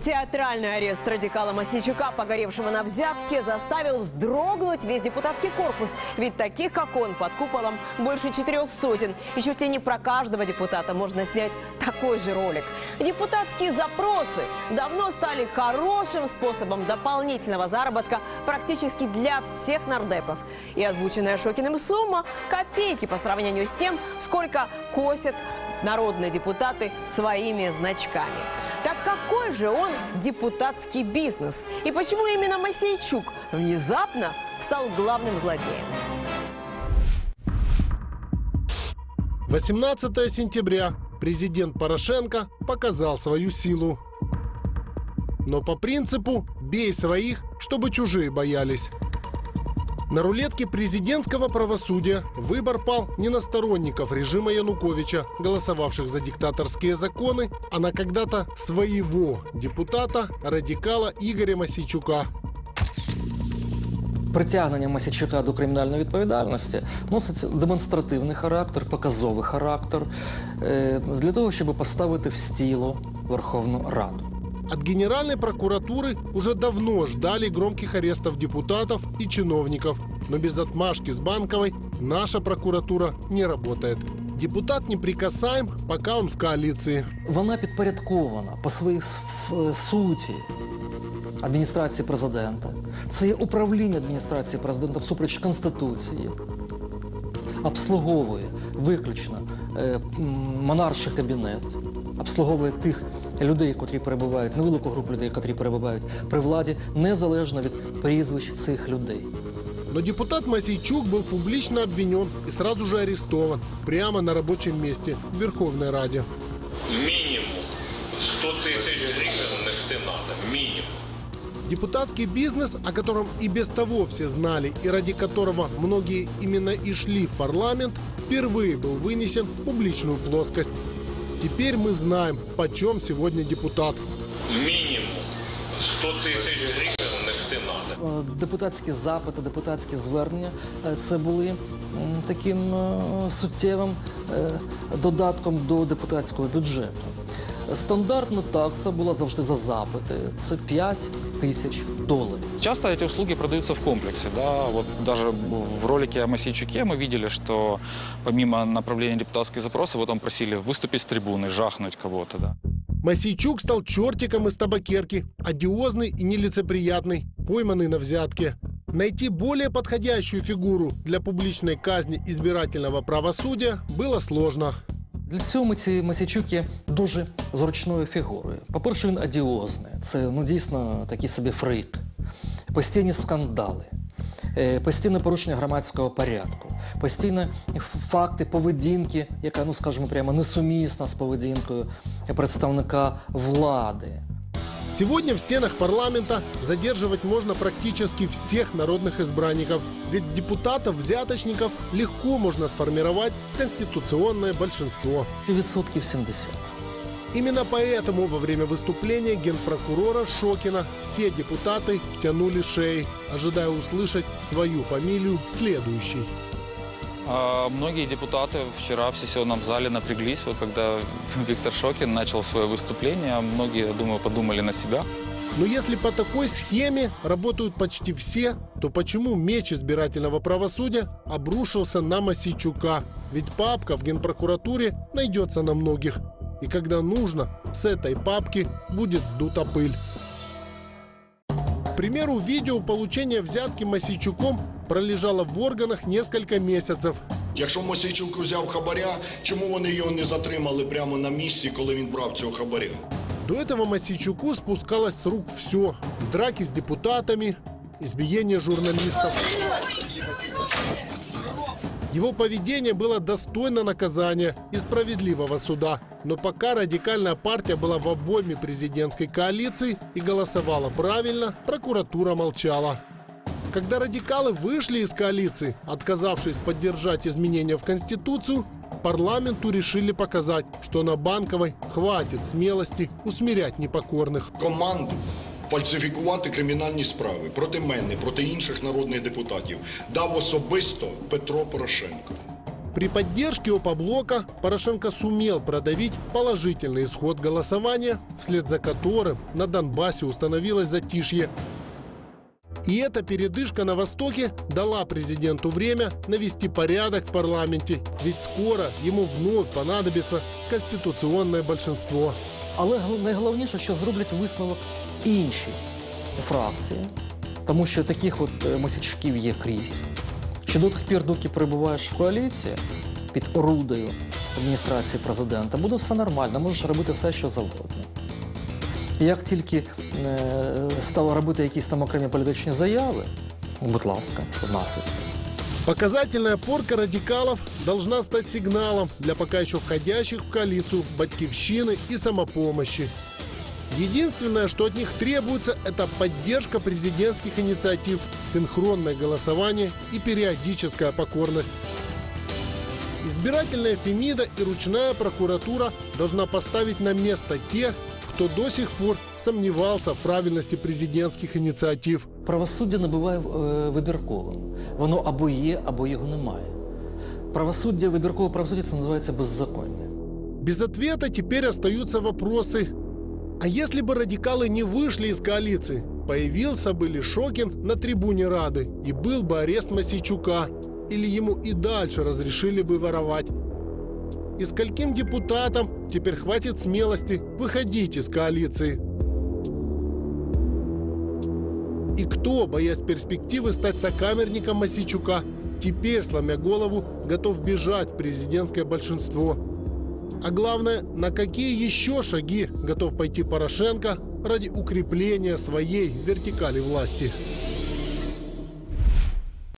Театральный арест радикала Масичука, погоревшего на взятке, заставил вздрогнуть весь депутатский корпус. Ведь таких, как он, под куполом больше четырех сотен. И чуть ли не про каждого депутата можно снять такой же ролик. Депутатские запросы давно стали хорошим способом дополнительного заработка практически для всех нардепов. И озвученная Шокиным сумма – копейки по сравнению с тем, сколько косят народные депутаты своими значками. Какой же он депутатский бизнес? И почему именно Масейчук внезапно стал главным злодеем? 18 сентября президент Порошенко показал свою силу. Но по принципу «бей своих, чтобы чужие боялись». На рулетке президентского правосудия выбор пал не на сторонников режима Януковича, голосовавших за диктаторские законы, а на когда-то своего депутата, радикала Игоря Масичука. Притягнення Масячука до кримінальної відповідальності носить демонстративний характер, показовий характер е, для того, щоб поставити в стіло Верховну Раду. От Генеральной прокуратуры уже давно ждали громких арестов депутатов и чиновников. Но без отмашки с Банковой наша прокуратура не работает. Депутат неприкасаем, пока он в коалиции. Вона підпорядкована по своїй с- суті адміністрації президента. Це є управління адміністрації президента всупереч Конституції. Обслуговує виключно е, м, монарший кабінет, обслуговує тих людей, котрі перебувають, невелику групу людей, котрі перебувають при владі, незалежно від прізвищ цих людей. Но депутат Масейчук был публично обвинен и сразу же арестован прямо на рабочем месте в Верховной Раде. Мінімум 100 тисяч гривень нести треба. Мінімум. Депутатский бизнес, о котором и без того все знали и ради которого многие именно и шли в парламент, впервые был вынесен в публичную плоскость. Теперь мы знаем, почем сегодня депутат. Мінімум 100 тисяч гривень нести надо. Депутатські запити, депутатські звернення е, це були таким е, суттєвим е, додатком до депутатського бюджету. Стандартна такса була завжди за запити. Це 5 тисяч доларів. Часто эти услуги продаются в комплексе. Да? Вот даже в ролике о Масейчуке мы видели, что помимо направления депутатских запросов, вот там просили выступить с трибуны, жахнуть кого-то. Да? Масейчук стал чертиком из табакерки, одиозный и нелицеприятный, пойманный на взятке. Найти более подходящую фигуру для публичной казни избирательного правосудия было сложно. Для цього ці Масячук є дуже зручною фігурою. По-перше, він адіозний. Це ну, дійсно такий собі фрик. Постійні скандали, е, постійне порушення громадського порядку, постійні факти поведінки, яка, ну скажімо, прямо несумісна з поведінкою представника влади. Сегодня в стенах парламента задерживать можно практически всех народных избранников. Ведь с депутатов-взяточников легко можно сформировать конституционное большинство. Відсотків 70. Именно поэтому во время выступления генпрокурора Шокина все депутаты втянули шеи, ожидая услышать свою фамилию следующей. А многие депутаты вчера в сессионном зале напряглись, вот когда Виктор Шокин начал свое выступление. Многие, я думаю, подумали на себя. Но если по такой схеме работают почти все, то почему меч избирательного правосудия обрушился на Масичука? Ведь папка в генпрокуратуре найдется на многих. И когда нужно, с этой папки будет сдута пыль. К примеру, видео получения взятки Масичуком пролежало в органах несколько месяцев. Якщо Мосійчук взяв хабаря, чому вони його не затримали прямо на місці, коли він брав цього хабаря? До этого Масичуку спускалось с рук все. Драки с депутатами, избиение журналистов. Его поведение было достойно наказания и справедливого суда. Но пока радикальная партия была в обойме президентской коалиции и голосовала правильно, прокуратура молчала. Когда радикалы вышли из коалиции, отказавшись поддержать изменения в Конституцию, парламенту решили показать, что на Банковой хватит смелости усмирять непокорных. Команду фальсифікувати кримінальні справи проти мене, проти інших народних депутатів дав особисто Петро Порошенко. При поддержке Опоблока Порошенко сумел продавить положительный исход голосования, вслед за которым на Донбассе установилось затишье. И эта передышка на Востоке дала президенту время навести порядок в парламенте, ведь скоро ему вновь понадобится конституционное большинство. Але найголовніше, що зроблять висновок інші фракції, тому що таких от е, є крізь. Що до тих пір, доки перебуваєш в коаліції під орудою адміністрації президента, буде все нормально, можеш робити все, що завгодно. І Як тільки е, стало робити якісь там окремі політичні заяви, будь ласка, внаслідок. Показательная порка радикалов должна стать сигналом для пока еще входящих в коалицию батькивщины и самопомощи. Единственное, что от них требуется, это поддержка президентских инициатив, синхронное голосование и периодическая покорность. Избирательная Фемида и ручная прокуратура должна поставить на место тех, кто до сих пор сомневался в правильности президентских инициатив. Правосуддя не буває е, вибірковим. Воно або є, або його немає. Правосуддя, вибіркове правосуддя це називається беззаконня. Без ответа теперь остаются вопросы. А если бы радикалы не вышли из коалиции, появился бы ли Шокин на трибуне Рады и был бы арест Масичука? Или ему и дальше разрешили бы воровать? и скольким депутатам теперь хватит смелости выходить из коалиции? И кто, боясь перспективы стать сокамерником Масичука, теперь, сломя голову, готов бежать в президентское большинство? А главное, на какие еще шаги готов пойти Порошенко ради укрепления своей вертикали власти?